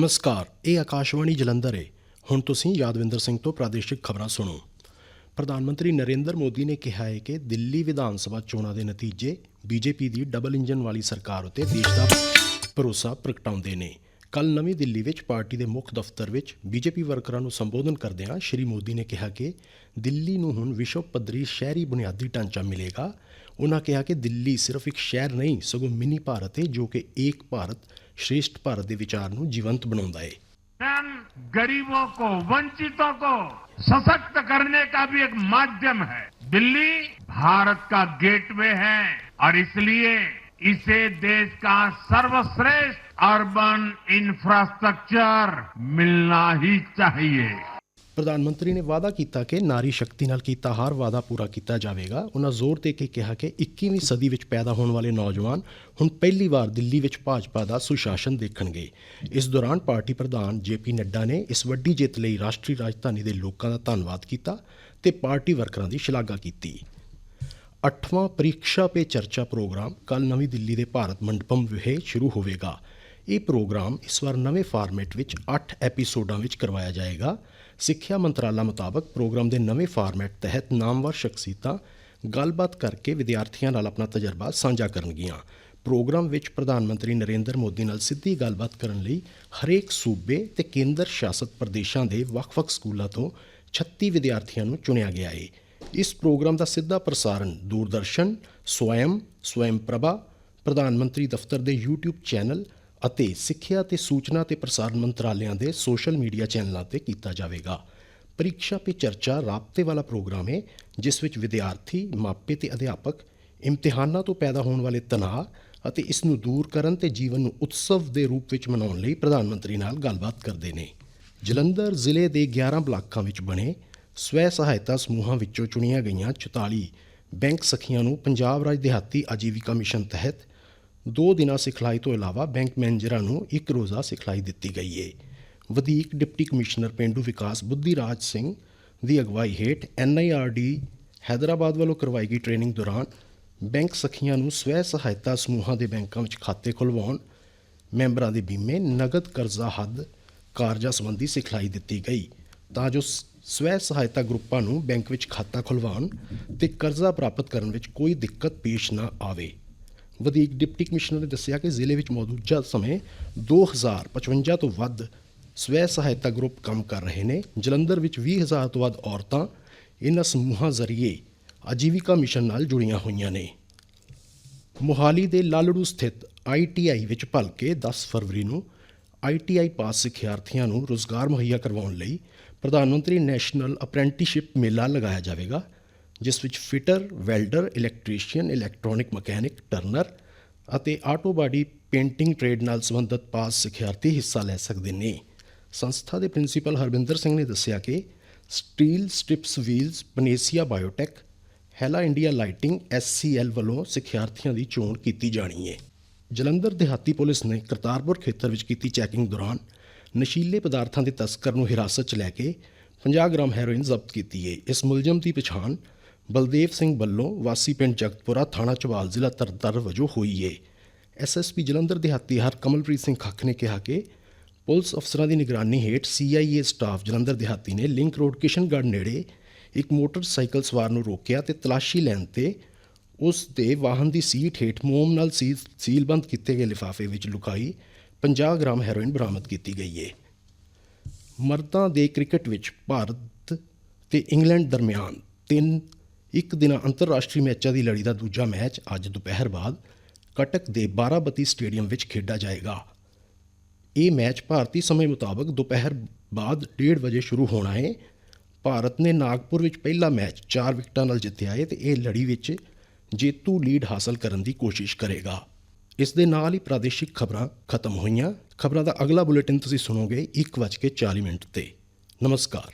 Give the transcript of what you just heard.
ਨਮਸਕਾਰ, ਇਹ ਆਕਾਸ਼ਵਾਣੀ ਜਲੰਧਰ ਹੈ ਹੁਣ ਤੁਸੀਂ ਯਾਦਵਿੰਦਰ ਸਿੰਘ ਤੋਂ ਪ੍ਰਾਦੇਸ਼ਿਕ ਖਬਰਾਂ ਸੁਣੋ। ਪ੍ਰਧਾਨ ਮੰਤਰੀ ਨਰਿੰਦਰ ਮੋਦੀ ਨੇ ਕਿਹਾ ਹੈ ਕਿ ਦਿੱਲੀ ਵਿਧਾਨ ਸਭਾ ਚੋਣਾਂ ਦੇ ਨਤੀਜੇ ਬੀਜੇਪੀ ਦੀ ਡਬਲ ਇੰਜਨ ਵਾਲੀ ਸਰਕਾਰ ਉਤੇ ਦੇਸ਼ ਦਾ ਭਰੋਸਾ ਪ੍ਰਗਟਾਉਂਦੇ ਨੇ। ਕੱਲ ਨਵੀਂ ਦਿੱਲੀ ਵਿੱਚ ਪਾਰਟੀ ਦੇ ਮੁੱਖ ਦਫ਼ਤਰ ਵਿੱਚ ਬੀਜੇਪੀ ਵਰਕਰਾਂ ਨੂੰ ਸੰਬੋਧਨ ਕਰਦਿਆਂ ਸ਼੍ਰੀ ਮੋਦੀ ਨੇ ਕਿਹਾ ਕਿ ਦਿੱਲੀ ਨੂੰ ਹੁਣ ਵਿਸ਼ਵ ਪੱਧਰੀ ਸ਼ਹਿਰੀ ਬੁਨਿਆਦੀ ਢਾਂਚਾ ਮਿਲੇਗਾ। ਉਹਨਾਂ ਕਿਹਾ ਕਿ ਦਿੱਲੀ ਸਿਰਫ ਇੱਕ ਸ਼ਹਿਰ ਨਹੀਂ, ਸਗੋਂ ਮਿੰਨੀ ਭਾਰਤ ਹੈ ਜੋ ਕਿ ਏਕ ਭਾਰਤ ਸ਼੍ਰੇਸ਼ਠ ਭਾਰਤ ਦੇ ਵਿਚਾਰ ਨੂੰ ਜੀਵੰਤ ਬਣਾਉਂਦਾ ਹੈ धन गरीबों को वंचितों को सशक्त करने का भी एक माध्यम है दिल्ली भारत का गेटवे है और इसलिए इसे देश का सर्वश्रेष्ठ अर्बन इंफ्रास्ट्रक्चर मिलना ही चाहिए ਪ੍ਰਧਾਨ ਮੰਤਰੀ ਨੇ ਵਾਅਦਾ ਕੀਤਾ ਕਿ ਨਾਰੀ ਸ਼ਕਤੀ ਨਾਲ ਕੀਤਾ ਹਰ ਵਾਅਦਾ ਪੂਰਾ ਕੀਤਾ ਜਾਵੇਗਾ। ਉਹਨਾਂ ਜ਼ੋਰ ਦੇ ਕੇ ਕਿਹਾ ਕਿ 21ਵੀਂ ਸਦੀ ਵਿੱਚ ਪੈਦਾ ਹੋਣ ਵਾਲੇ ਨੌਜਵਾਨ ਹੁਣ ਪਹਿਲੀ ਵਾਰ ਦਿੱਲੀ ਵਿੱਚ ਭਾਜਪਾ ਦਾ ਸੁਸ਼ਾਸਨ ਦੇਖਣਗੇ। ਇਸ ਦੌਰਾਨ ਪਾਰਟੀ ਪ੍ਰਧਾਨ ਜੇਪੀ ਨੱਡਾ ਨੇ ਇਸ ਵੱਡੀ ਜਿੱਤ ਲਈ ਰਾਸ਼ਟਰੀ ਰਾਜਧਾਨੀ ਦੇ ਲੋਕਾਂ ਦਾ ਧੰਨਵਾਦ ਕੀਤਾ ਤੇ ਪਾਰਟੀ ਵਰਕਰਾਂ ਦੀ ਸ਼ਲਾਘਾ ਕੀਤੀ। ਅੱਠਵਾਂ ਪ੍ਰੀਖਿਆ ਪੇ ਚਰਚਾ ਪ੍ਰੋਗਰਾਮ ਕੱਲ ਨਵੀਂ ਦਿੱਲੀ ਦੇ ਭਾਰਤ ਮੰਡਪਮ ਵਿਖੇ ਸ਼ੁਰੂ ਹੋਵੇਗਾ। ਇਹ ਪ੍ਰੋਗਰਾਮ ਇਸ ਵਾਰ ਨਵੇਂ ਫਾਰਮੈਟ ਵਿੱਚ 8 ਐਪੀਸੋਡਾਂ ਵਿੱਚ ਕਰਵਾਇਆ ਜਾਏਗਾ। ਸਿੱਖਿਆ ਮੰਤਰਾਲਾ ਮੁਤਾਬਕ ਪ੍ਰੋਗਰਾਮ ਦੇ ਨਵੇਂ ਫਾਰਮੈਟ ਤਹਿਤ ਨਾਮਵਰ ਸ਼ਖਸੀਅਤਾਂ ਗੱਲਬਾਤ ਕਰਕੇ ਵਿਦਿਆਰਥੀਆਂ ਨਾਲ ਆਪਣਾ ਤਜਰਬਾ ਸਾਂਝਾ ਕਰਨਗੀਆਂ। ਪ੍ਰੋਗਰਾਮ ਵਿੱਚ ਪ੍ਰਧਾਨ ਮੰਤਰੀ ਨਰਿੰਦਰ ਮੋਦੀ ਨਾਲ ਸਿੱਧੀ ਗੱਲਬਾਤ ਕਰਨ ਲਈ ਹਰੇਕ ਸੂਬੇ ਤੇ ਕੇਂਦਰ ਸ਼ਾਸਤ ਪ੍ਰਦੇਸ਼ਾਂ ਦੇ ਵੱਖ-ਵੱਖ ਸਕੂਲਾਂ ਤੋਂ 36 ਵਿਦਿਆਰਥੀਆਂ ਨੂੰ ਚੁਣਿਆ ਗਿਆ ਹੈ ਇਸ ਪ੍ਰੋਗਰਾਮ ਦਾ ਸਿੱਧਾ ਪ੍ਰਸਾਰਣ ਦੂਰਦਰਸ਼ਨ, ਸਵੈਮ ਸਵੈਮ ਪ੍ਰਭਾ, ਪ੍ਰਧਾਨ ਮੰਤਰੀ ਦਫ਼ਤਰ ਦੇ YouTube ਚੈਨਲ ਅਤੇ ਸਿੱਖਿਆ ਤੇ ਸੂਚਨਾ ਤੇ ਪ੍ਰਸਾਰਣ ਮੰਤਰਾਲਿਆਂ ਦੇ ਸੋਸ਼ਲ ਮੀਡੀਆ ਚੈਨਲਾਂ ਤੇ ਕੀਤਾ ਜਾਵੇਗਾ। ਪ੍ਰੀਖਿਆ ਪੇ ਚਰਚਾ ਰਾਬਤੇ ਵਾਲਾ ਪ੍ਰੋਗਰਾਮ ਹੈ, ਜਿਸ ਵਿੱਚ ਵਿਦਿਆਰਥੀ, ਮਾਪੇ ਤੇ ਅਧਿਆਪਕ ਇਮਤਿਹਾਨਾਂ ਤੋਂ ਪੈਦਾ ਹੋਣ ਵਾਲੇ ਤਣਾਅ ਅਤੇ ਇਸ ਨੂੰ ਦੂਰ ਕਰਨ ਤੇ ਜੀਵਨ ਨੂੰ ਉਤਸਵ ਦੇ ਰੂਪ ਵਿੱਚ ਮਨਾਉਣ ਲਈ ਪ੍ਰਧਾਨ ਮੰਤਰੀ ਨਾਲ ਗੱਲਬਾਤ ਕਰਦੇ ਨੇ। ਜਲੰਧਰ ਜ਼ਿਲ੍ਹੇ ਦੇ 11 ਬਲਾਕਾਂ ਵਿੱਚ ਬਣੇ ਸਵੈ ਸਹਾਇਤਾ ਸਮੂਹਾਂ ਵਿੱਚੋਂ ਚੁਣੀਆਂ ਗਈਆਂ 44 ਬੈਂਕ ਸਖੀਆਂ ਨੂੰ ਪੰਜਾਬ ਰਾਜ ਦਿਹਾਤੀ ਆਜੀਵਿਕਾ ਮਿਸ਼ਨ ਤਹਿਤ ਦੋ ਦਿਨਾਂ ਸਿਖਲਾਈ ਤੋਂ ਇਲਾਵਾ ਬੈਂਕ ਮੈਨੇਜਰਾਂ ਨੂੰ ਇੱਕ ਰੋਜ਼ਾ ਸਿਖਲਾਈ ਦਿੱਤੀ ਗਈ ਹੈ ਵਧੀਕ ਡਿਪਟੀ ਕਮਿਸ਼ਨਰ ਪਿੰਡੂ ਵਿਕਾਸ ਬੁੱਧੀ ਰਾਜ ਸਿੰਘ ਦੀ ਅਗਵਾਈ ਹੇਠ ਐਨਆਈਆਰਡੀ ਹੈਦਰਾਬਾਦ ਵੱਲੋਂ ਕਰਵਾਈ ਗਈ ਟ੍ਰੇਨਿੰਗ ਦੌਰਾਨ ਬੈਂਕ ਸਖੀਆਂ ਨੂੰ ਸਵੈ ਸਹਾਇਤਾ ਸਮੂਹਾਂ ਦੇ ਬੈਂਕਾਂ ਵਿੱਚ ਖਾਤੇ ਖੁਲਵਾਉਣ, ਮੈਂਬਰਾਂ ਦੇ ਬੀਮੇ, ਨਗਦ ਕਰਜ਼ਾ ਹੱਦ, ਕਾਰਜਾਂ ਸੰਬੰਧੀ ਸਿਖਲਾਈ ਦਿੱਤੀ ਗਈ ਤਾਂ ਜੋ ਸ- ਸਵੈ ਸਹਾਇਤਾ ਗਰੁੱਪਾਂ ਨੂੰ ਬੈਂਕ ਵਿੱਚ ਖਾਤਾ ਖੁਲਵਾਉਣ ਤੇ ਕਰਜ਼ਾ ਪ੍ਰਾਪਤ ਕਰਨ ਵਿੱਚ ਕੋਈ ਦਿੱਕਤ ਪੇਸ਼ ਨਾ ਆਵੇ। ਵਧੀਕ ਡਿਪਟੀ ਕਮਿਸ਼ਨਰ ਨੇ ਦੱਸਿਆ ਕਿ ਜ਼ਿਲ੍ਹੇ ਵਿੱਚ ਮੌਜੂਦਾ ਸਮੇਂ 2055 ਤੋਂ ਵੱਧ ਸਵੈ ਸਹਾਇਤਾ ਗਰੁੱਪ ਕੰਮ ਕਰ ਰਹੇ ਨੇ। ਜਲੰਧਰ ਵਿੱਚ 20000 ਤੋਂ ਵੱਧ ਔਰਤਾਂ ਇਹਨਾਂ ਸਮੂਹਾਂ ਜ਼ਰੀਏ ਆਜੀਵਿਕਾ ਮਿਸ਼ਨ ਨਾਲ ਜੁੜੀਆਂ ਹੋਈਆਂ ਨੇ। ਮੋਹਾਲੀ ਦੇ ਲਾਲੜੂ ਸਥਿਤ ਆਈਟੀਆਈ ਵਿੱਚ ਭਲਕੇ 10 ਫਰਵਰੀ ਨੂੰ ਆਈਟੀਆਈ ਪਾਸ ਸਿੱਖਿਆਰਥੀਆਂ ਨੂੰ ਰੋਜ਼ਗਾਰ ਮੁਹੱਈਆ ਕਰਵਾਉਣ ਲਈ ਪ੍ਰਧਾਨ ਮੰਤਰੀ ਨੈਸ਼ਨਲ ਅਪ੍ਰੈਂਟਿਸਸ਼ਿਪ ਮੇਲਾ ਲਗਾਇਆ ਜਾਵੇਗਾ। ਜਿਸ ਵਿੱਚ fitter, welder, electrician, electronic mechanic, turner ਅਤੇ ਆਟੋ ਬਾਡੀ ਪੇਂਟਿੰਗ ਟ੍ਰੇਡ ਨਾਲ ਸੰਬੰਧਿਤ ਪਾਸ ਸਿੱਖਿਆਰਥੀ ਹਿੱਸਾ ਲੈ ਸਕਦੇ ਨੇ। ਸੰਸਥਾ ਦੇ ਪ੍ਰਿੰਸੀਪਲ ਹਰਵਿੰਦਰ ਸਿੰਘ ਨੇ ਦੱਸਿਆ ਕਿ steel strips wheels Panacea Biotec, Hella India lighting SCL ਵੱਲੋਂ ਸਿੱਖਿਆਰਥੀਆਂ ਦੀ ਚੋਣ ਕੀਤੀ ਜਾਣੀ ਹੈ ਜਲੰਧਰ ਦਿਹਾਤੀ ਪੁਲਿਸ ਨੇ ਕਰਤਾਰਪੁਰ ਖੇਤਰ ਵਿੱਚ ਕੀਤੀ ਚੈਕਿੰਗ ਦੌਰਾਨ ਨਸ਼ੀਲੇ ਪਦਾਰਥਾਂ ਦੇ ਤਸਕਰ ਨੂੰ ਹਿਰਾਸਤ 'ਚ ਲੈ ਕੇ 50 ਗ੍ਰਾਮ ਹੈਰੋਇਨ ਜ਼ਬਤ ਕੀਤੀ ਹੈ ਇਸ ਮੁਲਜ਼ਮ ਦੀ ਪਛਾਣ ਬਲਦੇਵ ਸਿੰਘ ਵੱਲੋਂ ਵਾਸੀ ਪਿੰਡ ਜਗਤਪੁਰਾ ਥਾਣਾ ਚਵਾਲ ਜ਼ਿਲ੍ਹਾ ਤਰਨਤਾਰਨ ਵਜੋਂ ਹੋਈ ਹੈ ਐਸਐਸਪੀ ਜਲੰਧਰ ਦਿਹਾਤੀ ਹਰ ਕਮਲਪ੍ਰੀਤ ਸਿੰਘ ਖੱਖ ਨੇ ਕਿਹਾ ਕਿ ਪੁਲਿਸ ਅਫਸਰਾਂ ਦੀ ਨਿਗਰਾਨੀ ਹੇਠ ਸੀਆਈਏ ਸਟਾਫ ਜਲੰਧਰ ਦਿਹਾਤੀ ਨੇ ਲਿੰਕ ਰੋਡ ਕਿਸ਼ਨਗੜ੍ਹ ਨੇੜੇ ਇੱਕ ਮੋਟਰਸਾਈਕਲ ਸਵਾਰ ਨੂੰ ਰੋਕਿਆ ਤੇ ਤਲਾਸ਼ੀ ਲੈਣ ਤੇ ਉਸ ਦੇ ਵਾਹਨ ਦੀ ਸੀਟ ਹੇਠ ਮੋਮ ਨਾਲ ਸੀਲਬੰਦ ਕੀਤੇ ਗਏ ਲਿਫਾਫੇ ਵਿੱਚ ਲੁਕਾਈ 50 ਗ੍ਰਾਮ ਹੈਰੋਇਨ ਬਰਾਮਦ ਕੀਤੀ ਗਈ ਹੈ ਮਰਦਾਂ ਦੇ ਕ੍ਰਿਕਟ ਵਿੱਚ ਭਾਰਤ ਤੇ ਇੰਗਲੈਂਡ ਦਰਮਿਆਨ ਤਿੰਨ ਇੱਕ ਦਿਨਾ ਅੰਤਰਰਾਸ਼ਟਰੀ ਮੈਚਾਂ ਦੀ ਲੜੀ ਦਾ ਦੂਜਾ ਮੈਚ ਅੱਜ ਦੁਪਹਿਰ ਬਾਅਦ ਕਟਕ ਦੇ ਬਾਰਾਬਤੀ ਸਟੇਡੀਅਮ ਵਿੱਚ ਖੇਡਿਆ ਜਾਏਗਾ। ਇਹ ਮੈਚ ਭਾਰਤੀ ਸਮੇਂ ਮੁਤਾਬਕ ਦੁਪਹਿਰ ਬਾਅਦ 1:30 ਵਜੇ ਸ਼ੁਰੂ ਹੋਣਾ ਹੈ ਭਾਰਤ ਨੇ ਨਾਗਪੁਰ ਵਿੱਚ ਪਹਿਲਾ ਮੈਚ 4 ਵਿਕਟਾਂ ਨਾਲ ਜਿੱਤਿਆ ਹੈ ਤੇ ਇਹ ਲੜੀ ਵਿੱਚ ਜੇਤੂ ਲੀਡ ਹਾਸਲ ਕਰਨ ਦੀ ਕੋਸ਼ਿਸ਼ ਕਰੇਗਾ। ਇਸ ਦੇ ਨਾਲ ਹੀ ਪ੍ਰਾਦੇਸ਼ਿਕ ਖਬਰਾਂ ਖਤਮ ਹੋਈਆਂ। ਖਬਰਾਂ ਦਾ ਅਗਲਾ ਬੁਲੇਟਿਨ ਤੁਸੀਂ ਸੁਣੋਗੇ 1:40 ਮਿੰਟ ਤੇ। ਨਮਸਕਾਰ।